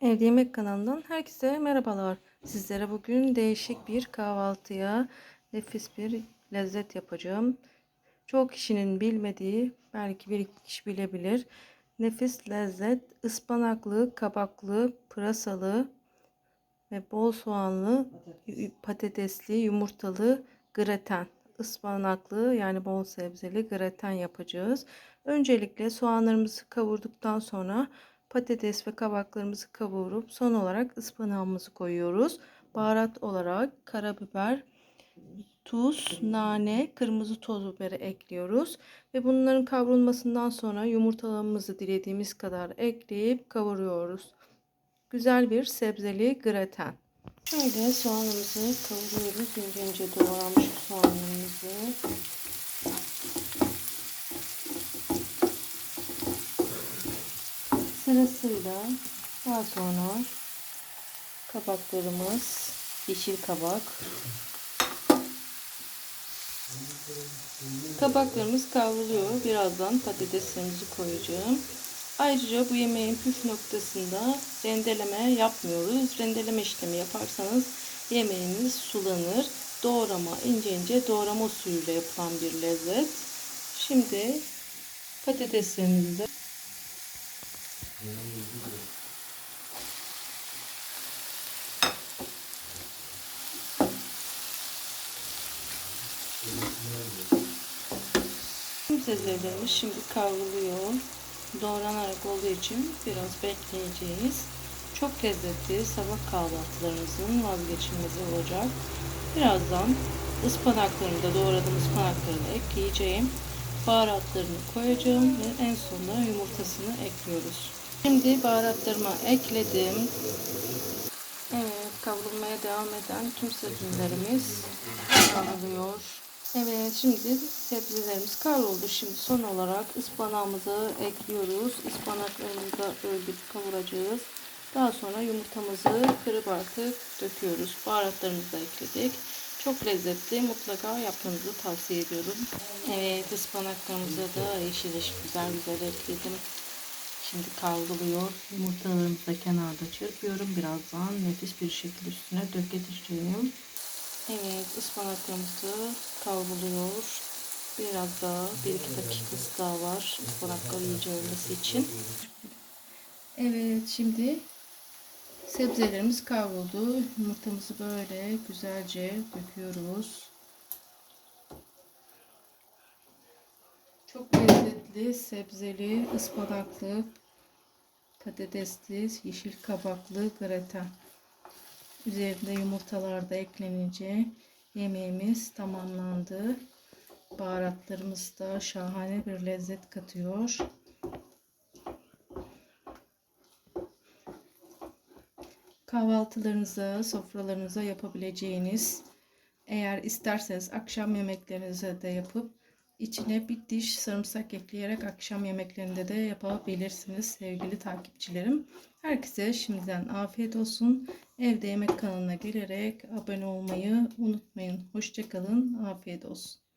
Evde Yemek kanalından herkese merhabalar. Sizlere bugün değişik bir kahvaltıya nefis bir lezzet yapacağım. Çok kişinin bilmediği, belki bir kişi bilebilir. Nefis lezzet, ıspanaklı, kabaklı, pırasalı ve bol soğanlı, patatesli, yumurtalı graten. Ispanaklı yani bol sebzeli graten yapacağız. Öncelikle soğanlarımızı kavurduktan sonra patates ve kabaklarımızı kavurup son olarak ıspanağımızı koyuyoruz. Baharat olarak karabiber, tuz, nane, kırmızı toz biberi ekliyoruz. Ve bunların kavrulmasından sonra yumurtalarımızı dilediğimiz kadar ekleyip kavuruyoruz. Güzel bir sebzeli graten. Şöyle soğanımızı kavuruyoruz. İnce ince doğranmış soğanlarımızı. Sırasıyla daha sonra kabaklarımız, yeşil kabak. Kabaklarımız kavruluyor. Birazdan patateslerimizi koyacağım. Ayrıca bu yemeğin püf noktasında rendeleme yapmıyoruz. Rendeleme işlemi yaparsanız yemeğiniz sulanır. Doğrama, ince ince doğrama usulüyle yapılan bir lezzet. Şimdi patateslerimizi sebzelerimiz şimdi kavruluyor. Doğranarak olduğu için biraz bekleyeceğiz. Çok lezzetli sabah kahvaltılarımızın vazgeçilmezi olacak. Birazdan ıspanaklarını da doğradığım ıspanaklarını ekleyeceğim. Baharatlarını koyacağım ve en sonunda yumurtasını ekliyoruz. Şimdi baharatlarımı ekledim. Evet kavrulmaya devam eden tüm sebzelerimiz kavruluyor. Evet şimdi sebzelerimiz kavruldu. Şimdi son olarak ıspanağımızı ekliyoruz. Ispanaklarımızı da bir kavuracağız. Daha sonra yumurtamızı kırıp artık döküyoruz. Baharatlarımızı da ekledik. Çok lezzetli. Mutlaka yapmanızı tavsiye ediyorum. Evet ıspanaklarımızı da yeşil yeşil güzel güzel ekledim. Şimdi kavruluyor. Yumurtalarımızı da kenarda çırpıyorum. Birazdan nefis bir şekilde üstüne dökeceğim. Evet ıspanaklarımızı kavruluyor. Biraz daha bir iki dakikası daha var ıspanaklar iyice ölmesi için. Evet şimdi sebzelerimiz kavruldu. Yumurtamızı böyle güzelce döküyoruz. Çok lezzetli sebzeli ıspanaklı patatesli yeşil kabaklı graten. Üzerinde yumurtalar da eklenince yemeğimiz tamamlandı. Baharatlarımız da şahane bir lezzet katıyor. Kahvaltılarınıza, sofralarınıza yapabileceğiniz, eğer isterseniz akşam yemeklerinize de yapıp içine bir diş sarımsak ekleyerek akşam yemeklerinde de yapabilirsiniz sevgili takipçilerim. Herkese şimdiden afiyet olsun. Evde Yemek kanalına gelerek abone olmayı unutmayın. Hoşçakalın. Afiyet olsun.